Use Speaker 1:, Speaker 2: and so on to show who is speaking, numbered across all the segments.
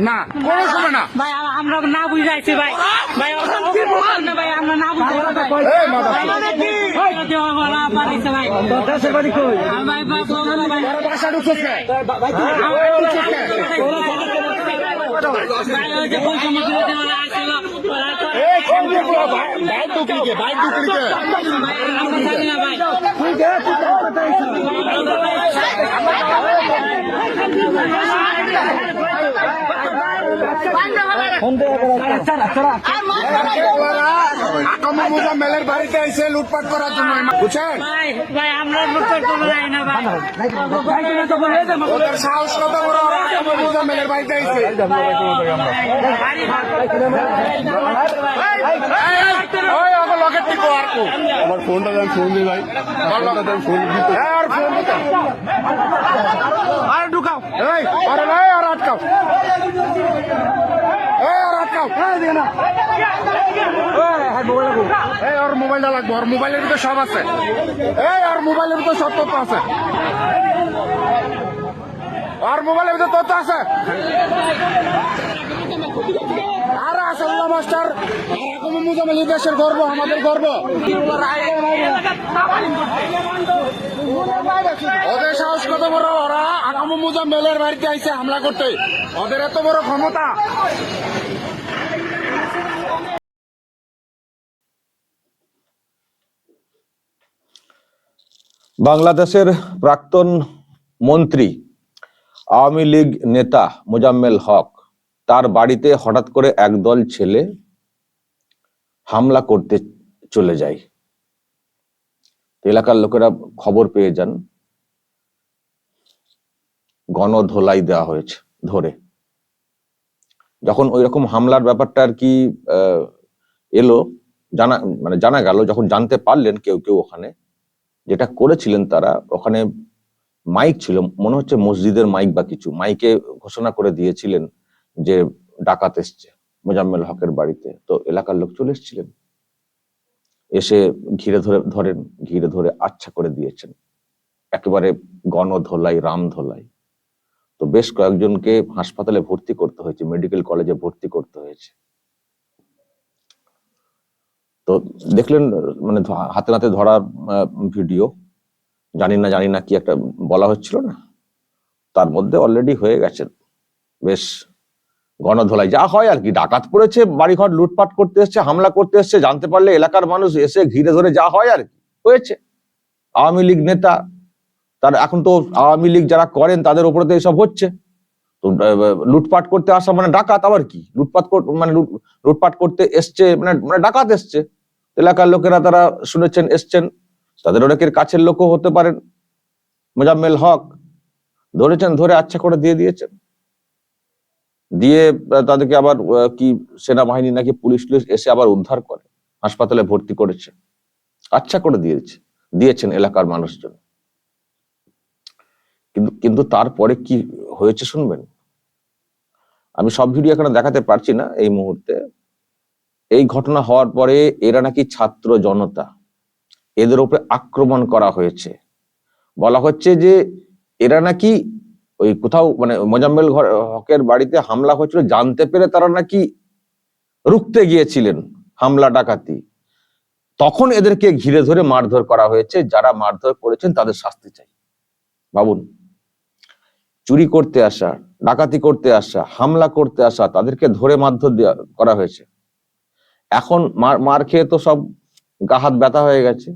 Speaker 1: না কোনো সময় না।
Speaker 2: ভাই আমরা না বুঝাইছি ভাই। ভাই ভাই আমরা না ভাই। ভাই ভাই বলো ভাই
Speaker 1: বাসা ঢুকছিস কে?
Speaker 2: ভাই ওই যে পয়সা মতো দিতে বলে আসছিল ওরা তো
Speaker 1: এই কোন দিকে বলো? ভাই- বাইক ঢুকলি কে? বাইক ঢুকলি কে?
Speaker 2: ভাই আমরা জানি না ভাই
Speaker 1: ওরা আকামা মোজাম্মেলের বাড়িতে এসে লুটপাট করার জন্য বুঝছেন
Speaker 2: আমরা
Speaker 3: আমার ফোনটা দেন ফোন দিই ভাই
Speaker 4: ঢুকাও
Speaker 1: আটকাও। ওর মোবাইলটা লাগবে। ওর মোবাইলের ভিতরে সব আছে। এই আর মোবাইলের ভিতরে সব তথ্য আছে। আর মোবাইলের ভিতরে তথ্য আছে। আর আসাল্লাহ মাস্টার এরকম মুজামিল দেশের গর্ব, আমাদের গর্ব। ওদের সাহস কত বড়? ওরা বাড়িতে আইসে হামলা করতে। ওদের এত বড় ক্ষমতা।
Speaker 5: বাংলাদেশের প্রাক্তন মন্ত্রী, আওয়ামী লীগ নেতা মোজাম্মেল হক তার বাড়িতে হঠাৎ করে একদল ছেলে হামলা করতে চলে যায়। এলাকার লোকেরা খবর পেয়ে যান। গণধোলাই দেওয়া হয়েছে ধরে। যখন ওই রকম হামলার ব্যাপারটা আর কি এলো, জানা মানে জানা গেল, যখন জানতে পারলেন কেউ কেউ ওখানে, যেটা করেছিলেন তারা, ওখানে মাইক ছিল, মনে হচ্ছে মসজিদের মাইক বা কিছু, মাইকে ঘোষণা করে দিয়েছিলেন। যে ডাকাত এসছে মোজাম্মেল হকের বাড়িতে। তো এলাকার লোক চলে এসেছিলেন। এসে ঘিরে ধরে, ধরেন, ঘিরে ধরে আচ্ছা করে দিয়েছেন। একেবারে গণধোলাই, রামধোলাই। তো বেশ কয়েকজনকে হাসপাতালে ভর্তি করতে হয়েছে, মেডিকেল কলেজে ভর্তি করতে হয়েছে। তো দেখলেন মানে হাতে নাতে ধরা ভিডিও। জানি না জানি না কি একটা বলা হচ্ছিল না। তার মধ্যে অলরেডি হয়ে গেছে বেশ গণধোলাই যা হয় আর কি। ডাকাত পড়েছে, বাড়িঘর লুটপাট করতে এসছে, হামলা করতে এসছে, জানতে পারলে এলাকার মানুষ এসে ঘিরে ধরে যা হয় আর কি। হয়েছে। আওয়ামী লীগ নেতা, তার এখন তো আওয়ামী লীগ যারা করেন, তাদের উপরে তো এসব হচ্ছে। তো লুটপাট করতে আসা মানে ডাকাত আবার কি? লুটপাট মানে লুট- লুটপাট করতে এসছে মানে মানে ডাকাত এসছে। এলাকার লোকেরা তারা শুনেছেন, এসছেন। তাদের অনেকের কাছের লোকও হতে পারেন। মোজাম্মেল হক ধরেছেন, ধরে আচ্ছা করে দিয়ে দিয়েছেন। দিয়ে তাদেরকে আবার কি সেনাবাহিনী নাকি পুলিশ টুলিশ এসে আবার উদ্ধার করে, হাসপাতালে ভর্তি করেছে। আচ্ছা করে দিয়েছে, দিয়েছেন এলাকার মানুষজন। কিন্তু কিন্তু তারপরে কি হয়েছে শুনবেন? আমি সব ভিডিও এখানে দেখাতে পারছি না এই মুহূর্তে। এই ঘটনা হওয়ার পরে এরা নাকি ছাত্র জনতা, এদের উপরে আক্রমণ করা হয়েছে। বলা হচ্ছে যে, এরা নাকি ওই কোথাও মানে মোজাম্মেল হকের বাড়িতে হামলা হয়েছিল জানতে পেরে তারা নাকি রুখতে গিয়েছিলেন হামলা ডাকাতি। তখন এদেরকে ঘিরে ধরে মারধর করা হয়েছে। যারা মারধর করেছেন তাদের শাস্তি চাই। ভাবুন, চুরি করতে আসা, ডাকাতি করতে আসা, হামলা করতে আসা, তাদেরকে ধরে মারধর করা হয়েছে। এখন মার মার খেয়ে তো সব গা হাত ব্যথা হয়ে গেছে।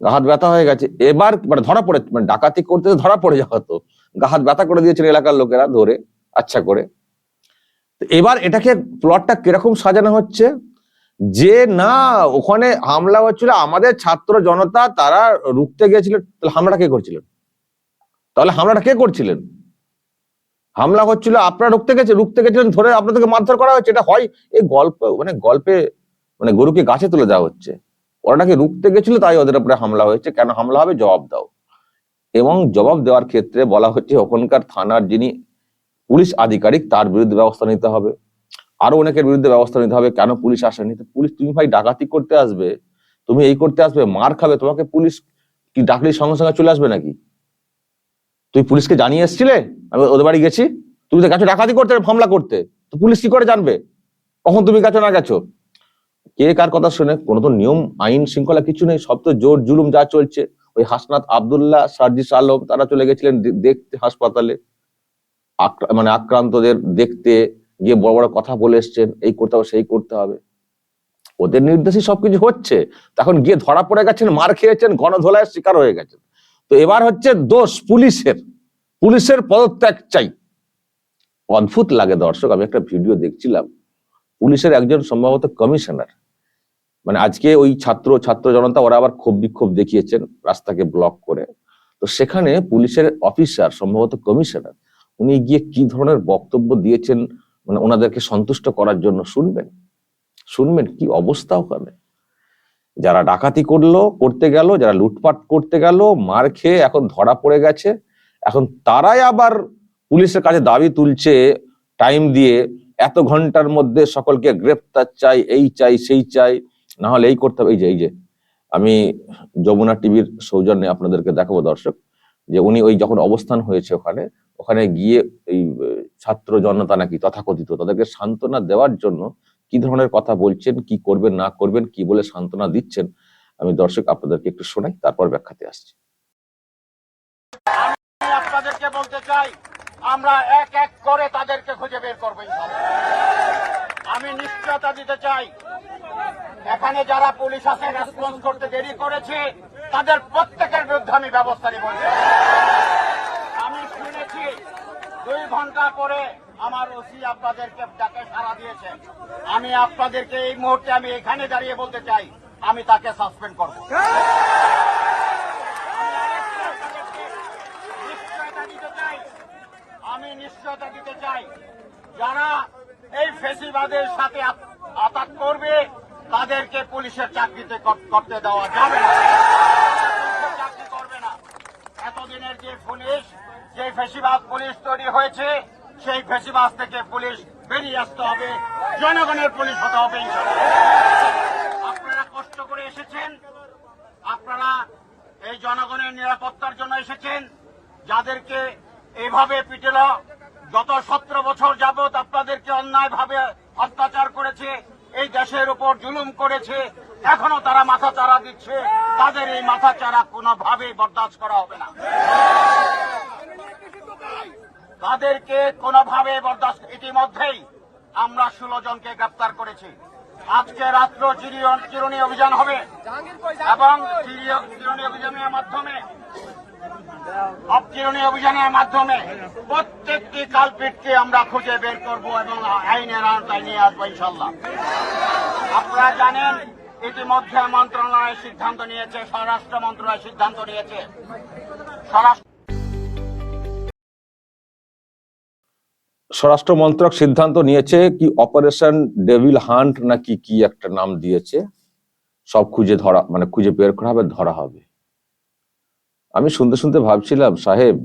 Speaker 5: গা হাত ব্যথা হয়ে গেছে। এবার মানে ধরা পড়ে মানে ডাকাতি করতে ধরা পড়ে যাওয়া তো। গা হাত ব্যথা করে দিয়েছেন এলাকার লোকেরা ধরে আচ্ছা করে। এবার এটাকে প্লটটা কীরকম সাজানো হচ্ছে? যে না, ওখানে হামলা হচ্ছিল, আমাদের ছাত্র জনতা তারা রুখতে গিয়েছিলেন তাহলে হামলাটা কে করছিলেন তাহলে হামলাটা কে করছিলেন? হামলা হচ্ছিল, আপনারা রুখতে গেছে, রুখতে গেছিলেন, ধরে আপনাদেরকে মারধর করা হচ্ছে, এটা হয়? এই গল্প মানে গল্পে মানে গরুকে গাছে তুলে দেওয়া হচ্ছে। ওরা নাকি রুখতে গেছিল, তাই ওদের উপরে হামলা হয়েছে, কেন হামলা হবে? জবাব দাও। এবং জবাব দেওয়ার ক্ষেত্রে বলা হচ্ছে ওখানকার থানার যিনি পুলিশ আধিকারিক, তার বিরুদ্ধে ব্যবস্থা নিতে হবে। আরও অনেকের বিরুদ্ধে ব্যবস্থা নিতে হবে, কেন পুলিশ আসেনি? পুলিশ, তুমি ভাই ডাকাতি করতে আসবে, তুমি এই করতে আসবে, মার খাবে, তোমাকে পুলিশ কি ডাকলি সঙ্গে সঙ্গে চলে আসবে নাকি? তুই পুলিশকে জানিয়ে এসছিলে? আমি ওদের বাড়ি গেছি। তুমি তো গেছো ডাকাতি করতে মামলা করতে। তো পুলিশ কি করে জানবে? কখন তুমি গেছো না গেছো? কে কার কথা শুনে? কোনো তো নিয়ম, আইন, শৃঙ্খলা কিছু নেই, সব তো জোর জুলুম যা চলছে। ওই হাসনাত আবদুল্লাহ, সার্জিস আলম, তারা চলে গেছিলেন দেখতে হাসপাতালে। মানে আক্রান্তদের দেখতে গিয়ে বড় বড় কথা বলে এসছেন, এই করতে হবে, সেই করতে হবে। ওদের নির্দেশই সবকিছু হচ্ছে। তখন গিয়ে ধরা পড়ে গেছেন, মার খেয়েছেন গণধোলায় শিকার হয়ে গেছেন। তো এবার হচ্ছে দোষ পুলিশের। পুলিশের পদত্যাগ চাই। অদ্ভুত লাগে দর্শক, আমি একটা ভিডিও দেখছিলাম। পুলিশের একজন সম্ভবত কমিশনার। মানে আজকে ওই ছাত্র ছাত্র জনতা ওরা আবার ক্ষোভ বিক্ষোভ দেখিয়েছেন রাস্তাকে ব্লক করে। তো সেখানে পুলিশের অফিসার সম্ভবত কমিশনার উনি গিয়ে কি ধরনের বক্তব্য দিয়েছেন মানে ওনাদেরকে সন্তুষ্ট করার জন্য শুনবেন? শুনবেন কি অবস্থা ওখানে? যারা ডাকাতি করল, করতে গেল, যারা লুটপাট করতে গেল, মার খেয়ে এখন ধরা পড়ে গেছে। এখন তারাই আবার পুলিশের কাছে দাবি তুলছে টাইম দিয়ে এত ঘণ্টার মধ্যে সকলকে গ্রেপ্তার চাই, এই চাই, সেই চাই। না হলে এই করতে হবে, এই যে এই যে। আমি যমুনা টিভির সৌজন্যে আপনাদেরকে দেখাবো দর্শক, যে উনি ওই যখন অবস্থান হয়েছে ওখানে ওখানে গিয়ে এই ছাত্র জনতা নাকি তথাকথিত, তাদেরকে সান্ত্বনা দেওয়ার জন্য কি ধরনের কথা বলছেন, কি করবেন, না করবেন, কি বলে সান্ত্বনা দিচ্ছেন, আমি দর্শক আপনাদেরকে একটু শোনাই, তারপর ব্যাখ্যাতে আসছি।
Speaker 1: আপনাদেরকে বলতে চাই, আমরা এক এক করে তাদেরকে খুঁজে বের করব আমি নিশ্চয়তা দিতে চাই এখানে যারা পুলিশ আছে রেসপন্স করতে দেরি করেছে, তাদের প্রত্যেকের বিরুদ্ধে আমি ব্যবস্থা নিব। আমি শুনেছি দুই ঘণ্টা পরে আমার ওসি আপনাদেরকে ডাকে সাড়া দিয়েছেন আমি আপনাদেরকে এই মুহূর্তে আমি এখানে দাঁড়িয়ে বলতে চাই, আমি তাকে সাসপেন্ড করব। আমি নিশ্চয়তা দিতে চাই, যারা এই ফেসিবাদের সাথে আত- আতাক করবে তাদেরকে পুলিশের চাকরিতে করতে দেওয়া যাবে না। চাকরি করবে না। এতদিনের যে পুলিশ, যে ফেসিবাদ পুলিশ তৈরি হয়েছে, সেই ফেসিবাদ থেকে পুলিশ বেরিয়ে আসতে হবে। জনগণের পুলিশ হতে হবে আপনারা কষ্ট করে এসেছেন। আপনারা এই জনগণের নিরাপত্তার জন্য এসেছেন। যাদেরকে এইভাবে পিটেল, গত সতেরো বছর যাবৎ আপনাদেরকে অন্যায়ভাবে দেশের উপর জুলুম করেছে, এখনও তারা মাথা চারা দিচ্ছে। তাদের এই মাথা চারা কোনোভাবেই বরদাস্ত করা হবে না। তাদেরকে কোনোভাবে বরদাস্ত ইতিমধ্যেই আমরা ষোলো জনকে গ্রেপ্তার করেছি। আজকে রাত্র চিরুনি অভিযান হবে। এবং চিরুনি অভিযানের মাধ্যমে অবচিরণী অভিযানের মাধ্যমে প্রত্যেকটি কালপিটকে আমরা খুঁজে বের করব এবং আইনের আওতায় নিয়ে আসব ইনশাল্লাহ আপনারা জানেন, ইতিমধ্যে মন্ত্রণালয় সিদ্ধান্ত নিয়েছে, স্বরাষ্ট্র মন্ত্রণালয় সিদ্ধান্ত নিয়েছে। স্বরাষ্ট্র
Speaker 5: মন্ত্রক সিদ্ধান্ত নিয়েছে কি অপারেশন ডেভিল হান্ট নাকি কি একটা নাম দিয়েছে। সব খুঁজে ধরা মানে খুঁজে বের করা হবে, ধরা হবে। আমি শুনতে শুনতে ভাবছিলাম, সাহেব,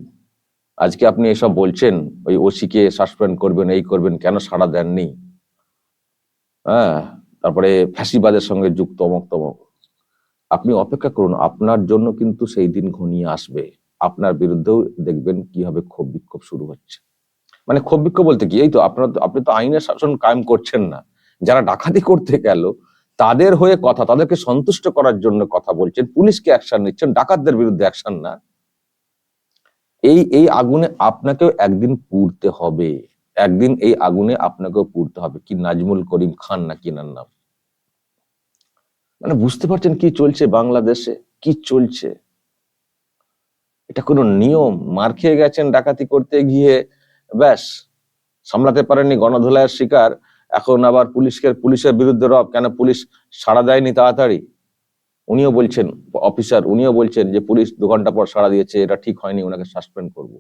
Speaker 5: আজকে আপনি এসব বলছেন, ওই ওসিকে সাসপেন্ড করবেন, এই করবেন, কেন সাড়া দেননি? হ্যাঁ তারপরে ফ্যাসিবাদের সঙ্গে যুক্ত অমক তমক। আপনি অপেক্ষা করুন, আপনার জন্য কিন্তু সেই দিন ঘনিয়ে আসবে। আপনার বিরুদ্ধেও দেখবেন কীভাবে ক্ষোভ বিক্ষোভ শুরু হচ্ছে। মানে ক্ষোভ বিক্ষোভ বলতে কি? এই তো, আপনার আপনি তো আইনের শাসন কায়েম করছেন না। যারা ডাকাতি করতে গেল তাদের হয়ে কথা, তাদেরকে সন্তুষ্ট করার জন্য কথা বলছেন পুলিশকে অ্যাকশন নিচ্ছেন, ডাকাতদের বিরুদ্ধে অ্যাকশন না। এই এই আগুনে আপনাকেও একদিন পুড়তে হবে। একদিন এই আগুনে আপনাকেও পুড়তে হবে। কি নাজমুল করিম খান না কিনার নাম? মানে বুঝতে পারছেন কি চলছে বাংলাদেশে? কি চলছে? এটা কোনো নিয়ম? মার খেয়ে গেছেন ডাকাতি করতে গিয়ে, ব্যাস, সামলাতে পারেননি গণধোলাইয়ের শিকার। এখন আবার পুলিশকে, পুলিশের বিরুদ্ধে রব, কেন পুলিশ সাড়া দেয়নি তাড়াতাড়ি? উনিও বলছেন, অফিসার উনিও বলছেন যে পুলিশ দু ঘণ্টা পর সাড়া দিয়েছে, এটা ঠিক হয়নি ওনাকে সাসপেন্ড করব।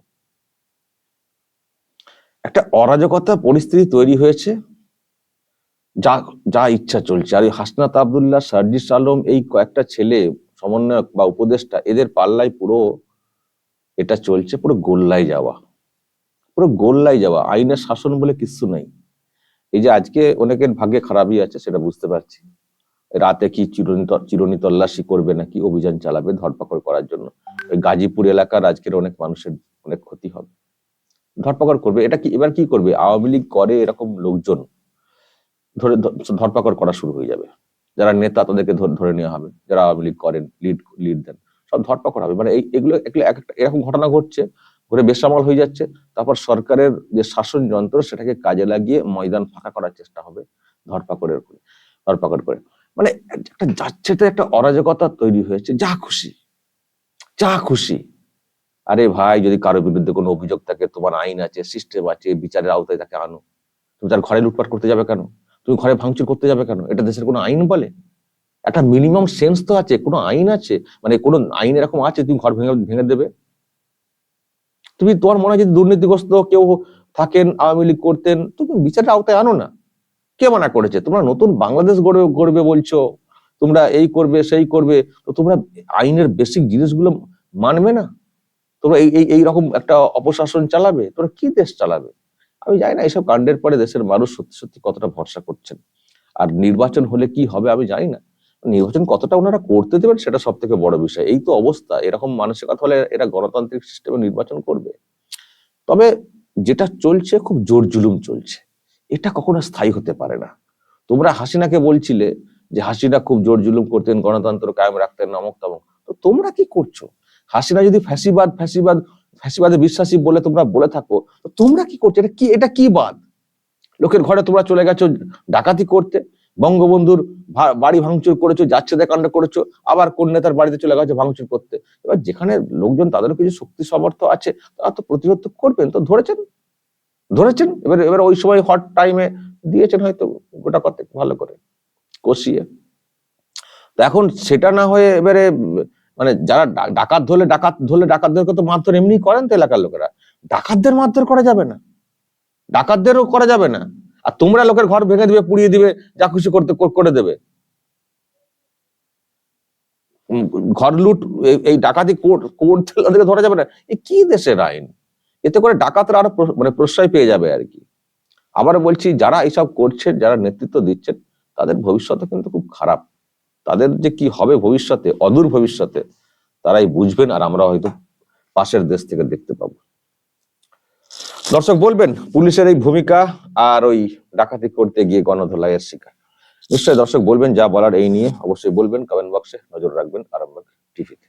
Speaker 5: একটা অরাজকতা পরিস্থিতি তৈরি হয়েছে, যা যা ইচ্ছা চলছে। আর এই হাসনাত আবদুল্লাহ, সার্জিস আলম, এই কয়েকটা ছেলে, সমন্বয়ক বা উপদেষ্টা, এদের পাল্লায় পুরো এটা চলছে, পুরো গোল্লায় যাওয়া। পুরো গোল্লায় যাওয়া, আইনের শাসন বলে কিছু নেই। এই যে আজকে অনেকের ভাগ্যে খারাপই আছে সেটা বুঝতে পারছি। রাতে কি চিরুনি চিরুনি তল্লাশি করবে নাকি অভিযান চালাবে ধরপাকড় করার জন্য? ওই গাজীপুর এলাকার আজকের অনেক মানুষের অনেক ক্ষতি হবে। ধরপাকড় করবে, এটা কি, এবার কি করবে? আওয়ামী লীগ করে এরকম লোকজন, ধরে ধরপাকড় করা শুরু হয়ে যাবে। যারা নেতা তাদেরকে ধরে- নেওয়া হবে। যারা আওয়ামী লীগ করেন লিড লিড দেন, সব ধরপাকড় হবে। মানে এই, এগুলো এগুলো এক একটা, এরকম ঘটনা ঘটছে। ঘুরে বেসামাল হয়ে যাচ্ছে। তারপর সরকারের যে শাসন যন্ত্র, সেটাকে কাজে লাগিয়ে ময়দান ফাঁকা করার চেষ্টা হবে ধরপাকড়ের করে ধরপাকড় করে। মানে একটা যাচ্ছেতে একটা অরাজকতা তৈরি হয়েছে। যা খুশি যা খুশি। আরে ভাই, যদি কারোর বিরুদ্ধে কোনো অভিযোগ থাকে, তোমার আইন আছে, সিস্টেম আছে, বিচারের আওতায় তাকে আনো। তুমি তার ঘরে লুটপাট করতে যাবে কেন? তুমি ঘরে ভাঙচুর করতে যাবে কেন? এটা দেশের কোনো আইন বলে? একটা মিনিমাম সেন্স তো আছে, কোনো আইন আছে? মানে কোনো আইন এরকম আছে, তুমি ঘর ভেঙে ভেঙে দেবে? তুমি তোমার মনে হয় যদি দুর্নীতিগ্রস্ত কেউ থাকেন, আওয়ামী লীগ করতেন, তুমি বিচারের আওতায় আনো না। কে মানা করেছে? তোমরা নতুন বাংলাদেশ গড়ে, গড়বে বলছো, তোমরা এই করবে, সেই করবে, তো তোমরা আইনের বেসিক জিনিসগুলো মানবে না? তোমরা এই এই, এইরকম একটা অপশাসন চালাবে? তোমরা কি দেশ চালাবে? আমি জানি না এইসব কাণ্ডের পরে দেশের মানুষ সত্যি সত্যি কতটা ভরসা করছেন। আর নির্বাচন হলে কি হবে আমি জানি না। নির্বাচন কতটা ওনারা করতে দেবেন সেটা সব থেকে বড় বিষয়। এই তো অবস্থা, এরকম মানসিকতা হলে এরা গণতান্ত্রিক সিস্টেমে নির্বাচন করবে। তবে যেটা চলছে খুব জোর জুলুম চলছে। এটা কখনো স্থায়ী হতে পারে না। তোমরা হাসিনাকে বলছিলে যে হাসিনা খুব জোর জুলুম করতেন, গণতন্ত্র কায়েম রাখতেন নমক তমক। তো তোমরা কি করছ? হাসিনা যদি ফ্যাসিবাদ ফ্যাসিবাদ, ফ্যাসিবাদে বিশ্বাসী বলে তোমরা বলে থাকো তোমরা কি করছ? এটা কি এটা কি বাদ? লোকের ঘরে তোমরা চলে গেছো ডাকাতি করতে। বঙ্গবন্ধুর বাড়ি ভাঙচুর করেছ, যাচ্ছে কাণ্ড করেছ, আবার কোন নেতার বাড়িতে চলে গেছো ভাঙচুর করতে? এবার যেখানে লোকজন, তাদেরও কিছু শক্তি সমর্থ আছে, তারা তো প্রতিরোধ করবেন, তো ধরেছেন? ধরেছেন? এবার এবার ওই সময় হট টাইমে দিয়েছেন হয়তো গোটা কথা ভালো করে, কষিয়ে। তো এখন সেটা না হয়ে এবারে মানে যারা ডাকাত ধরলে ডাকাত, ধরলে ডাকাতদেরকে তো মারধর এমনি করেন তো এলাকার লোকেরা। ডাকাতদের মারধর করা যাবে না। ডাকাতদেরও করা যাবে না। আর তোমরা লোকের ঘর ভেঙে দিবে, পুড়িয়ে দিবে, যা খুশি করতে, করে দেবে। ঘর লুট এই- ডাকাতি করতে ধরা যাবে না। এ কি দেশের আইন? এতে করে ডাকাতরা আরও মানে প্রশ্রয় পেয়ে যাবে আর কি। আবার বলছি, যারা এইসব করছেন, যারা নেতৃত্ব দিচ্ছেন, তাদের ভবিষ্যৎ কিন্তু খুব খারাপ। তাদের যে কি হবে ভবিষ্যতে, অদূর ভবিষ্যতে, তারাই বুঝবেন আর আমরা হয়তো পাশের দেশ থেকে দেখতে পাবো। দর্শক, বলবেন, পুলিশের এই ভূমিকা আর ওই ডাকাতি করতে গিয়ে গণধোলাইয়ের শিকার। নিশ্চয়ই দর্শক, বলবেন যা বলার এই নিয়ে। অবশ্যই বলবেন কমেন্ট বক্সে নজর রাখবেন আরামবাগ টিভিতে।